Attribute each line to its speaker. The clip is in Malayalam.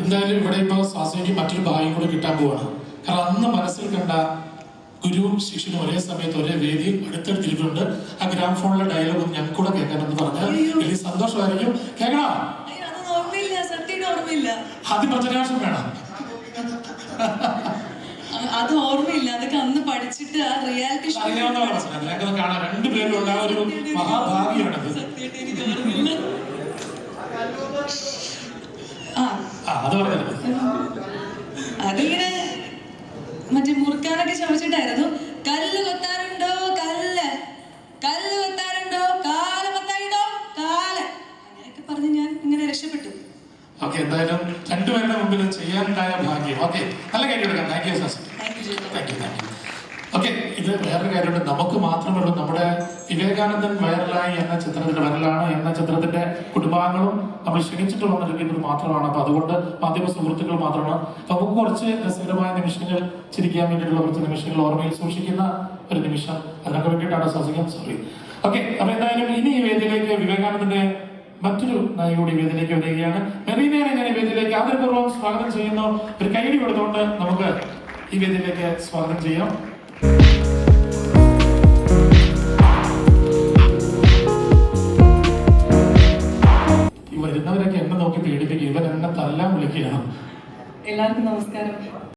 Speaker 1: എന്തായാലും ഇവിടെ ഇപ്പോൾ സ്വാസ്ഥ്യ മറ്റൊരു ഭാഗ്യം കൂടെ കിട്ടാൻ പോവാണ്. കാരണം അന്ന് മനസ്സിൽ കണ്ട ഗുരുവും ശിഷ്യനും ഒരേ സമയത്ത് ഒരേ വേദിയിൽ അടുത്തടുത്തിരിക്കുന്നുണ്ട് ആ ഗ്രാമഫോണിലെ ഡയലോഗ് ഒന്ന് ഞങ്ങൾക്ക് കൂടെ കേൾക്കാനെന്ന് പറഞ്ഞാൽ വലിയ സന്തോഷമായിരിക്കും. കേൾക്കണം? ആദ്യം പ്രചനാശം വേണം
Speaker 2: അത് ഓർമ്മയില്ല. അതൊക്കെ അന്ന് പഠിച്ചിട്ട് ആ റിയാലിറ്റി ഷോ
Speaker 1: കാണാം. രണ്ടുപേരും ഉണ്ടായ ഒരു മഹാഭാഗ്യാണത്
Speaker 2: സത്യമായിട്ട് എനിക്ക് ഓർമ്മയില്ല ആ
Speaker 1: ആ അത്
Speaker 2: അതിങ്ങനെ മറ്റേ മുറുക്കാനൊക്കെ ശ്രമിച്ചിട്ടായിരുന്നു. കല്ല് കൊത്താറുണ്ടോ? കല്ല്. കല്ല് കൊത്താറുണ്ടോ? കാൽ കൊത്താറുണ്ടോ? കാൽ. അങ്ങനെയൊക്കെ പറഞ്ഞ് ഞാൻ ഇങ്ങനെ രക്ഷപ്പെട്ടു.
Speaker 1: ഓക്കെ എന്തായാലും രണ്ടുപേരുടെ മുമ്പിൽ ചെയ്യാനുണ്ടായ ഭാഗ്യം. ഓക്കെ നല്ല കാര്യം എടുക്കാം. Thank you sir
Speaker 2: thank you
Speaker 1: thank you thank you okay ഇത് വേറൊരു കാര്യമുണ്ട്. നമുക്ക് മാത്രമേ നമ്മുടെ വിവേകാനന്ദൻ വൈറലായി എന്ന ചിത്രത്തിന്റെ വൈറലാണ് എന്ന ചിത്രത്തിന്റെ കുടുംബാംഗങ്ങളും നമ്മൾ ക്ഷണിച്ചിട്ട് വന്നിരിക്കുന്നത് മാത്രമാണ്. അപ്പൊ അതുകൊണ്ട് മാധ്യമ സുഹൃത്തുക്കൾ മാത്രമാണ്. നമുക്ക് കുറച്ച് രസകരമായ നിമിഷങ്ങൾ ചിരിക്കാൻ വേണ്ടിയിട്ടുള്ള കുറച്ച് നിമിഷങ്ങൾ ഓർമ്മയിൽ സൂക്ഷിക്കുന്ന ഒരു നിമിഷം. അതിനൊക്കെ വേണ്ടിയിട്ടാണ് ശ്വസിക്കാൻ സോറി ഓക്കെ അപ്പൊ എന്തായാലും ഇനി ഈ വേദിയിലേക്ക് വിവേകാനന്ദന്റെ മറ്റൊരു നായകൂടി വേദിയിലേക്ക് വരികയാണ്. മെറീനയാണ് ഞാൻ വേദിയിലേക്ക് ആദരപൂർവം സ്വാഗതം ചെയ്യുന്നു. ഒരു കൈയടി കൊടുത്തുകൊണ്ട് നമുക്ക് ഈ വേദിയിലേക്ക് സ്വാഗതം ചെയ്യാം. വരുന്നവരൊക്കെ എന്നെ നോക്കി പേടിപ്പിക്കുക ഇവരെന്നെ തല്ലാൻ വിളിക്കുകയാണ്.
Speaker 2: എല്ലാവർക്കും നമസ്കാരം.